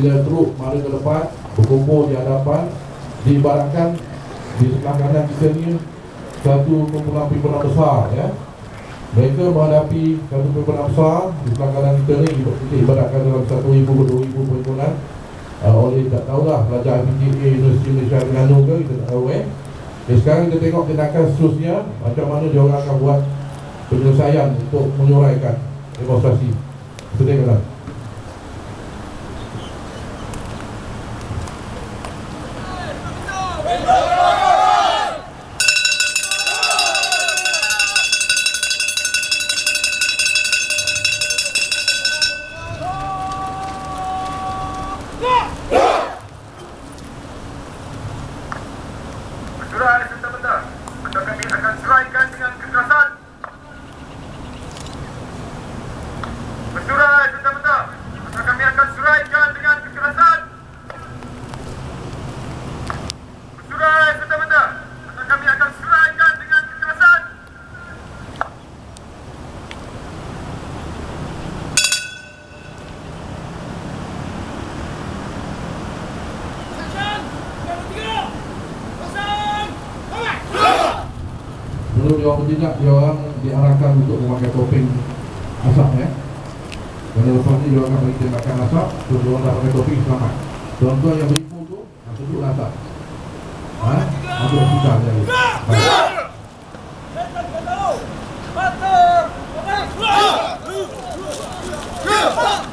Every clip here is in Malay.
bila teruk mara ke depan berkumpul di hadapan diibaratkan di sebelah kanan kita ni satu kumpulan pimpinan besar ya. Mereka menghadapi satu pimpinan besar di sebelah kanan kita ni kita ibaratkan dalam satu ribu ke dua ribu pimpinan uh, oleh tak tahulah pelajar PTA Universiti Malaysia Terengganu ke kita tak tahu eh. Jadi sekarang kita tengok tindakan seterusnya macam mana dia orang akan buat penyelesaian untuk menyuraikan demonstrasi. Kita tengoklah serta-merta atau kami akan seraikan dengan kekerasan. Bersurai serta-merta atau kami akan seraikan dengan kekerasan. Bersurai serta-merta atau kami akan seraikan dengan kekerasan. Sebelum dia orang bertindak, dia orang diarahkan untuk memakai topeng asap ya. Dan lepas ni dia orang akan bagi tembakan asap, so dia orang dah pakai topeng selamat. Tuan-tuan yang beripu tu, ha, tunjuk asap. Ha? Masuk hospital jadi. Baik. Itu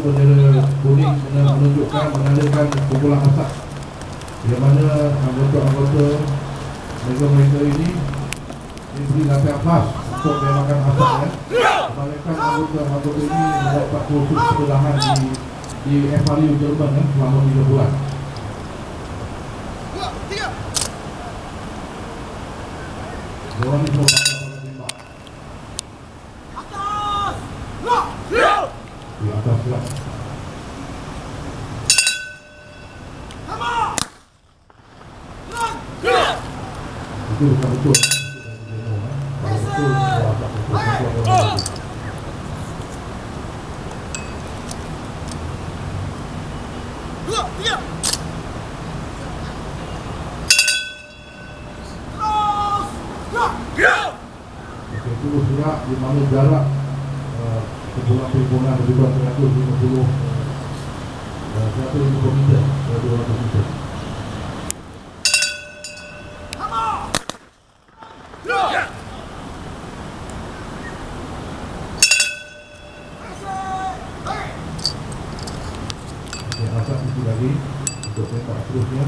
bendera kuning benar menunjukkan menandakan kumpulan asap di mana anggota-anggota mereka-mereka ini diberi latihan khas untuk menembakkan asap ya. Kebanyakan anggota-anggota ini mendapat kursus kedahan di di FRU Jerman ya, selama 3 bulan. Dewan ini semua tembak di atas lah. Itu bukan betul. Kalau betul, kalau tak betul, di mana jarak uh, kumpulan-kumpulan lebih kurang 150 uh, 150 meter ke 200 meter. Okey, asap itu lagi untuk tembak seterusnya.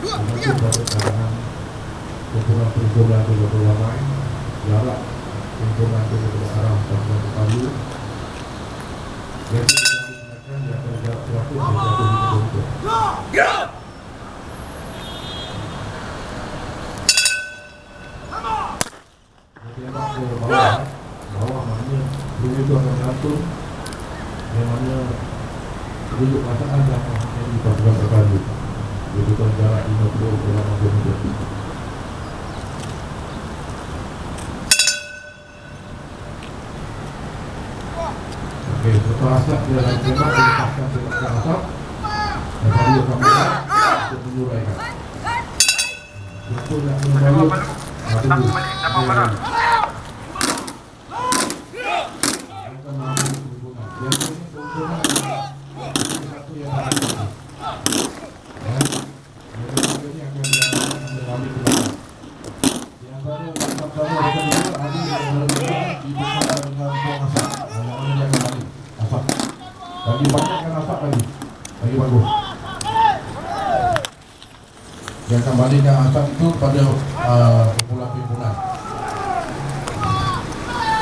Mengaku pada keadaan kumpulan-kumpulan itu lebih ramai jarak lebih arah sampai ke Palu jadi kita gunakan di atas jarak 100 hingga 200 meter Dia tembak ke bawah bawah maknanya peluru itu akan jatuh yang mana penduduk pasangan dan menjadi pasukan terpadu Dibutuhkan jarak 50 ke 60 meter Dia dah tembak, dia lepaskan tembakan asap Dan tadi dia akan melihat untuk menyuraikan. Siapa yang menyuraikan. Ah, tunggu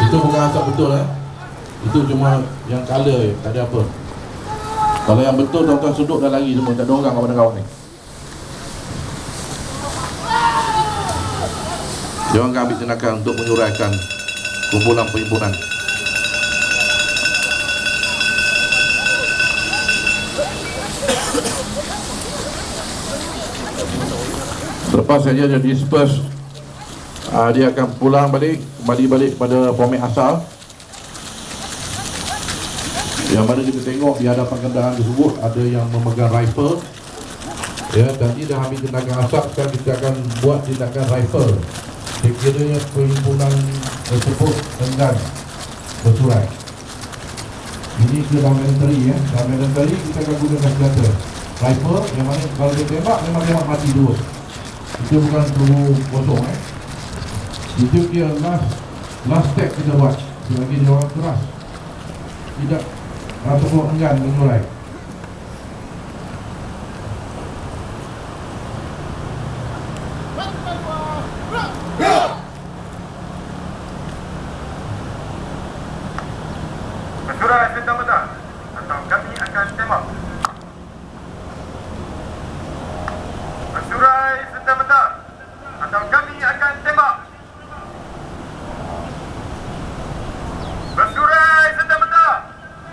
Itu bukan asap betul eh. Itu cuma yang color je, tak ada apa. Kalau yang betul tuan-tuan sudut dah lari semua, tak ada orang kawan kawan ni. Dia orang ambil tenaga untuk menyuraikan kumpulan perhimpunan. Lepas saja dia disperse uh, Dia akan pulang balik Kembali balik pada format asal. Yang mana kita tengok di hadapan kenderaan tersebut Ada yang memegang rifle. Ya, tadi dah ambil tindakan asap Sekarang kita akan buat tindakan rifle. Sekiranya perhimpunan tersebut enggan bersurat. Ini ke dalam military ya? Dalam military kita akan gunakan senjata. Rifle yang mana kalau dia tembak memang tembak mati dua. Itu bukan peluru kosong eh Itu dia last Last step kita buat. Selagi dia orang keras. Tidak Ataupun enggan menyurai Bersurai serta-merta atau kami akan tembak. Bersurai serta-merta atau kami akan tembak. Bersurai serta-merta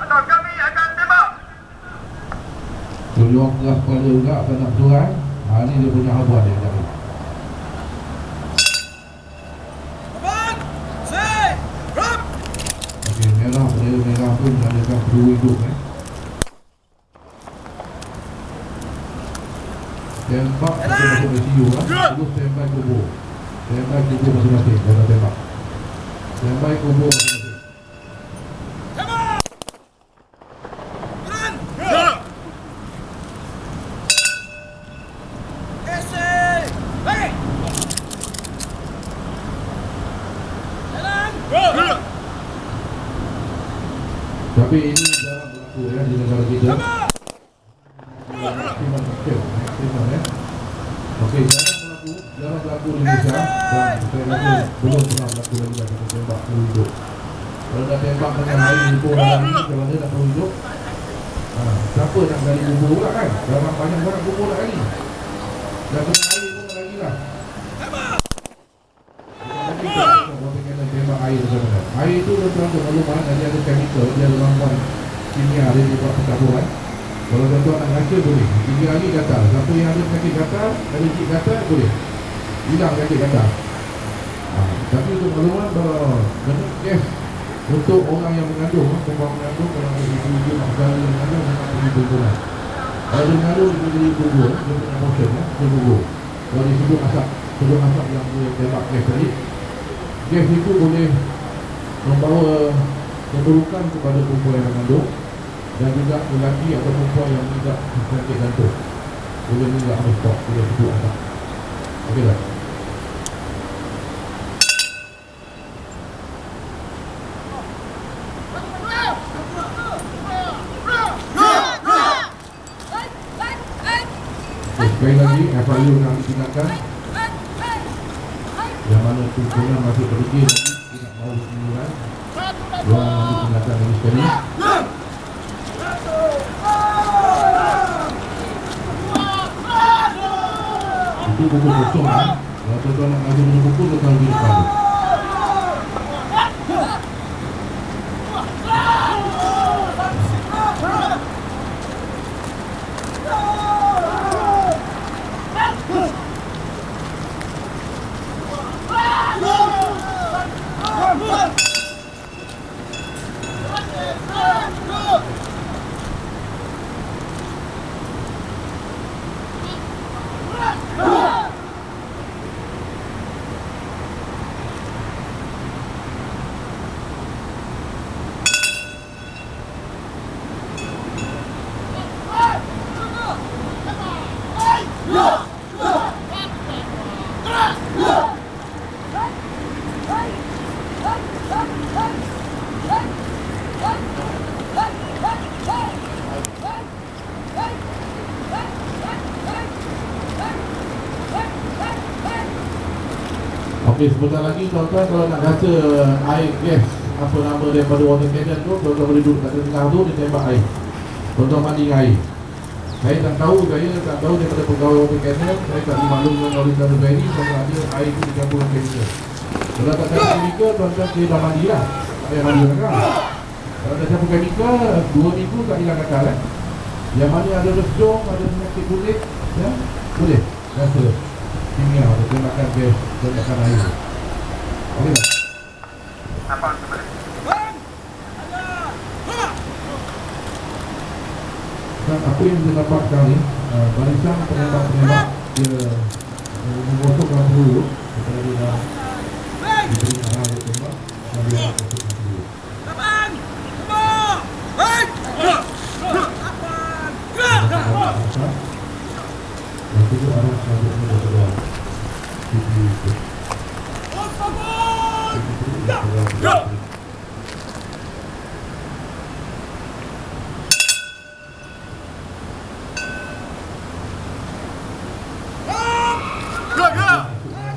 atau kami akan tembak. Orang keras kepala juga Tak nak surai ha, Ni dia punya habuan dia jadi Okey, merah bendera merah tu menandakan peluru hidup eh. Tembak kita masuk ICU lah. Terus standby kubur. Standby kubur masing-masing jangan tembak. Standby kubur masing-masing. Tapi ini jarang berlaku ya di negara kita. Kecil, ya. Okey, jarang berlaku, jarang berlaku di Indonesia dan saya rasa belum pernah berlaku lagi dah kita tembak peluru hidup. Kalau dah tembak dengan air hidup dalam ni, kalau dia nak peluru hidup, ha, siapa nak gali kubur pula kan? Dalam banyak orang kubur nak gali. Dah kena air pun nak lagi lah. Tembak air. Air itu tuan-tuan makluman dia ada chemical, dia ada ramuan kimia dia buat pertaburan. Kalau tuan-tuan nak rasa boleh. Tiga hari gatal. Siapa yang ada penyakit gatal, ada cik gatal boleh. Hilang penyakit gatal. Ha, tapi untuk makluman kalau kena gas untuk orang yang mengandung, perempuan mengandung, kalau ada ibu-ibu nak saudara yang mengandung, memang pergi berbulan. Kalau dia mengandung, dia jadi gugur, dia punya motion, ya, dia gugur. Kalau disebut asap, sebut asap yang dia tembak gas tadi, gas itu boleh membawa keburukan kepada perempuan yang mengandung dan juga lelaki atau perempuan yang tidak penyakit jantung boleh on the spot bila sebut asap okey tak? Sekali lagi FIU nak ditinggalkan yang mana pimpinan masih berfikir lagi tidak mahu Itu kosong kan Kalau tuan-tuan nak ngaji punya buku Tuan-tuan pergi depan Okey, sebentar lagi tuan-tuan kalau nak rasa air gas apa nama daripada water cannon tu, tuan-tuan boleh duduk kat tengah tu dia tembak air. Tuan-tuan mandi dengan air. Saya tak tahu, saya tak tahu daripada pegawai water cannon, saya tak dimaklumkan oleh Tuan Ferry kalau ada air itu dicampur dengan chemical. Kalau tak ada chemical, tuan-tuan saya dah mandi lah. Tak payah mandi kan? Kalau dah campur chemical, dua minggu tak hilang gatal eh. Yang mana ada resung, ada penyakit kulit, ya, boleh rasa. kimia Tembakan gas Tembakan air Okey tak? Kembali. Dan apa yang kita dapatkan ni uh, Barisan penembak-penembak Dia uh, Mengosokkan peluru Kepada dia dah Diberi arah untuk tembak Dan dia akan kosokkan peluru Dan juga arah selanjutnya daripada TV itu TV itu daripada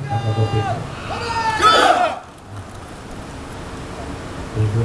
Apa topik Telefonan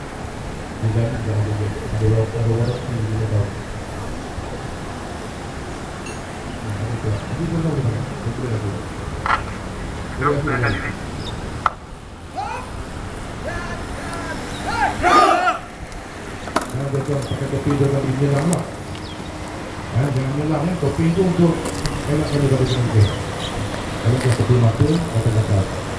Hmm. Ha, ya. Kalau dia topi mata, kata-kata.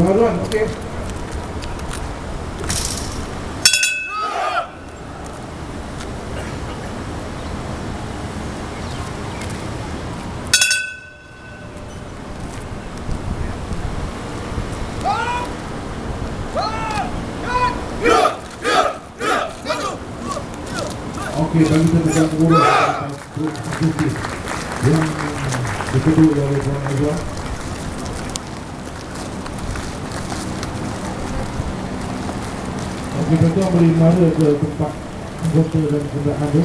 Tuan-tuan, okey. Okey, bagi urus Bukti Yang diketuk oleh Puan Azwar Tuan boleh mara ke tempat anggota dan kenderaan tu